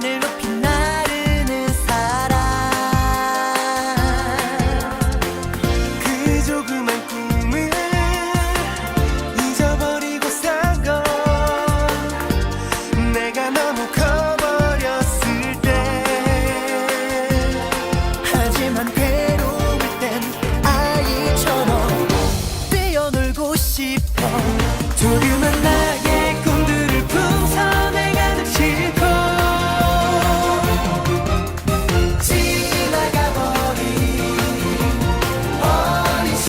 늘 높이 나르는 사랑. 그 조그만 꿈을 잊어버리고 산 건 내가 너무 커버렸을 때. 하지만 괴로울 땐 아이처럼 뛰어놀고 싶어. 두려움은 나